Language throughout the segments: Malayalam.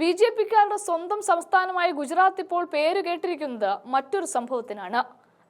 ബി ജെ പിക്കാരുടെ സ്വന്തം സംസ്ഥാനമായ ഗുജറാത്ത് ഇപ്പോൾ പേര് കേട്ടിരിക്കുന്നത് മറ്റൊരു സംഭവത്തിനാണ്.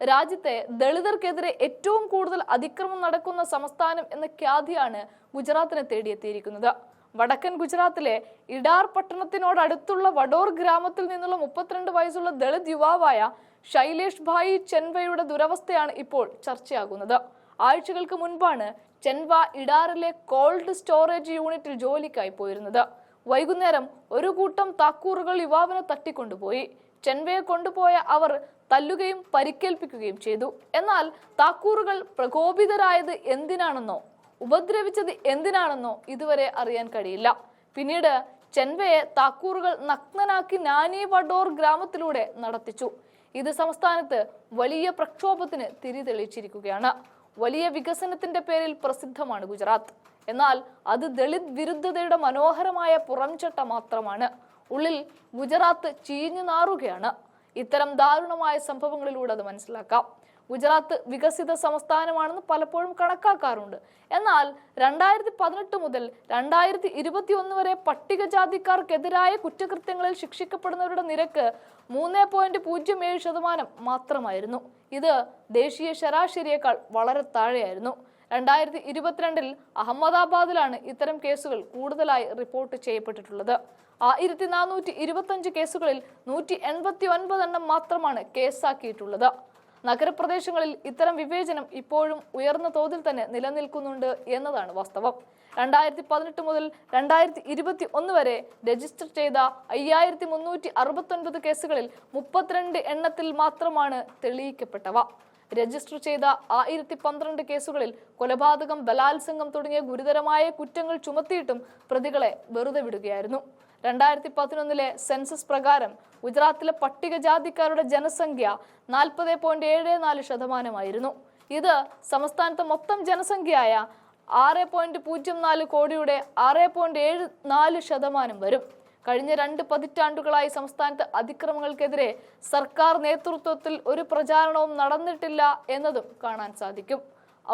രാജ്യത്തെ ദളിതർക്കെതിരെ ഏറ്റവും കൂടുതൽ അതിക്രമം നടക്കുന്ന സംസ്ഥാനം എന്ന ഖ്യാതിയാണ് ഗുജറാത്തിനെ തേടിയെത്തിയിരിക്കുന്നത്. വടക്കൻ ഗുജറാത്തിലെ ഇടാർ പട്ടണത്തിനോടടുത്തുള്ള വഡോർ ഗ്രാമത്തിൽ നിന്നുള്ള മുപ്പത്തിരണ്ട് വയസ്സുള്ള ദളിത് യുവാവായ ശൈലേഷ് ഭായി ചെൻവയുടെ ദുരവസ്ഥയാണ് ഇപ്പോൾ ചർച്ചയാകുന്നത്. ആഴ്ചകൾക്ക് മുൻപാണ് ചെൻവ ഇടാറിലെ കോൾഡ് സ്റ്റോറേജ് യൂണിറ്റിൽ ജോലിക്കായി പോയിരുന്നത്. വൈകുന്നേരം ഒരു കൂട്ടം താക്കൂറുകൾ യുവാവിനെ തട്ടിക്കൊണ്ടുപോയി. ചെൻവയെ കൊണ്ടുപോയ അവർ തല്ലുകയും പരിക്കേൽപ്പിക്കുകയും ചെയ്തു. എന്നാൽ താക്കൂറുകൾ പ്രകോപിതരായത് എന്തിനാണെന്നോ ഉപദ്രവിച്ചത് എന്തിനാണെന്നോ ഇതുവരെ അറിയാൻ കഴിയില്ല. പിന്നീട് ചെൻവയെ താക്കൂറുകൾ നഗ്നനാക്കി നാനി വഡോർ ഗ്രാമത്തിലൂടെ നടത്തിച്ചു. ഇത് സംസ്ഥാനത്ത് വലിയ പ്രക്ഷോഭത്തിന് തിരിതെളിച്ചിരിക്കുകയാണ്. വലിയ വികസനത്തിന്റെ പേരിൽ പ്രസിദ്ധമാണ് ഗുജറാത്ത്. എന്നാൽ അത് ദളിത് വിരുദ്ധതയുടെ മനോഹരമായ പുറംചട്ട മാത്രമാണ്. ഉള്ളിൽ ഗുജറാത്ത് ചീഞ്ഞു നാറുകയാണ്. ഇത്തരം ദാരുണമായ സംഭവങ്ങളിലൂടെ അത് മനസ്സിലാക്കാം. ഗുജറാത്ത് വികസിത സംസ്ഥാനമാണെന്ന് പലപ്പോഴും കണക്കാക്കാറുണ്ട്. എന്നാൽ രണ്ടായിരത്തി പതിനെട്ട് മുതൽ രണ്ടായിരത്തി ഇരുപത്തി ഒന്ന് വരെ പട്ടികജാതിക്കാർക്കെതിരായ കുറ്റകൃത്യങ്ങളിൽ ശിക്ഷിക്കപ്പെടുന്നവരുടെ നിരക്ക് മൂന്ന് പോയിന്റ് പൂജ്യം ഏഴ് ശതമാനം മാത്രമായിരുന്നു. ഇത് ദേശീയ ശരാശരിയേക്കാൾ വളരെ താഴെയായിരുന്നു. രണ്ടായിരത്തി ഇരുപത്തിരണ്ടിൽ അഹമ്മദാബാദിലാണ് ഇത്തരം കേസുകൾ കൂടുതലായി റിപ്പോർട്ട് ചെയ്യപ്പെട്ടിട്ടുള്ളത്. ആയിരത്തി നാനൂറ്റി ഇരുപത്തഞ്ച് കേസുകളിൽ നൂറ്റി എൺപത്തി ഒൻപത് എണ്ണം മാത്രമാണ് കേസാക്കിയിട്ടുള്ളത്. നഗരപ്രദേശങ്ങളിൽ ഇത്തരം വിവേചനം ഇപ്പോഴും ഉയർന്ന തോതിൽ തന്നെ നിലനിൽക്കുന്നുണ്ട് എന്നതാണ് വാസ്തവം. രണ്ടായിരത്തി പതിനെട്ട് മുതൽ രണ്ടായിരത്തി ഇരുപത്തി ഒന്ന് വരെ രജിസ്റ്റർ ചെയ്ത അയ്യായിരത്തി മുന്നൂറ്റി അറുപത്തി ഒൻപത് കേസുകളിൽ മുപ്പത്തിരണ്ട് എണ്ണത്തിൽ മാത്രമാണ് തെളിയിക്കപ്പെട്ടവ. രജിസ്റ്റർ ചെയ്ത ആയിരത്തി പന്ത്രണ്ട് കേസുകളിൽ കൊലപാതകം ബലാത്സംഗം തുടങ്ങിയ ഗുരുതരമായ കുറ്റങ്ങൾ ചുമത്തിയിട്ടും പ്രതികളെ വെറുതെ വിടുകയായിരുന്നു. രണ്ടായിരത്തി പതിനൊന്നിലെ സെൻസസ് പ്രകാരം ഗുജറാത്തിലെ പട്ടികജാതിക്കാരുടെ ജനസംഖ്യ നാൽപ്പത് പോയിന്റ് ഏഴ് നാല് ശതമാനമായിരുന്നു. ഇത് സംസ്ഥാനത്തെ മൊത്തം ജനസംഖ്യയായ ആറ് പോയിന്റ് പൂജ്യം നാല് കോടിയുടെ ആറ് പോയിന്റ് ഏഴ് നാല് ശതമാനം വരും. കഴിഞ്ഞ രണ്ട് പതിറ്റാണ്ടുകളായി സംസ്ഥാനത്ത് അതിക്രമങ്ങൾക്കെതിരെ സർക്കാർ നേതൃത്വത്തിൽ ഒരു പ്രചാരണവും നടന്നിട്ടില്ല എന്നതും കാണാൻ സാധിക്കും.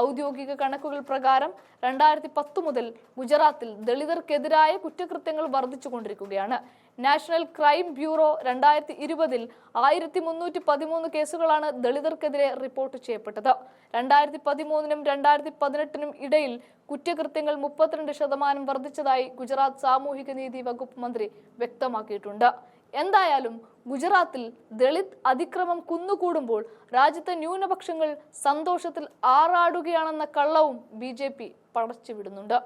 ഔദ്യോഗിക കണക്കുകൾ പ്രകാരം രണ്ടായിരത്തി പത്ത് മുതൽ ഗുജറാത്തിൽ ദളിതർക്കെതിരായ കുറ്റകൃത്യങ്ങൾ വർദ്ധിച്ചുകൊണ്ടിരിക്കുകയാണ്. നാഷണൽ ക്രൈം ബ്യൂറോ രണ്ടായിരത്തി ഇരുപതിൽ ആയിരത്തി മുന്നൂറ്റി പതിമൂന്ന് കേസുകളാണ് ദളിതർക്കെതിരെ റിപ്പോർട്ട് ചെയ്യപ്പെട്ടത്. രണ്ടായിരത്തി പതിമൂന്നിനും രണ്ടായിരത്തി പതിനെട്ടിനും ഇടയിൽ കുറ്റകൃത്യങ്ങൾ മുപ്പത്തിരണ്ട് ശതമാനം വർദ്ധിച്ചതായി ഗുജറാത്ത് സാമൂഹിക നീതി വകുപ്പ് മന്ത്രി വ്യക്തമാക്കിയിട്ടുണ്ട്. എന്തായാലും ഗുജറാത്തിൽ ദളിത് അതിക്രമം കുന്നുകൂടുമ്പോൾ രാജ്യത്തെ ന്യൂനപക്ഷങ്ങൾ സന്തോഷത്തിൽ ആറാടുകയാണെന്ന കള്ളവും ബി ജെ പി പടച്ചുവിടുന്നുണ്ട്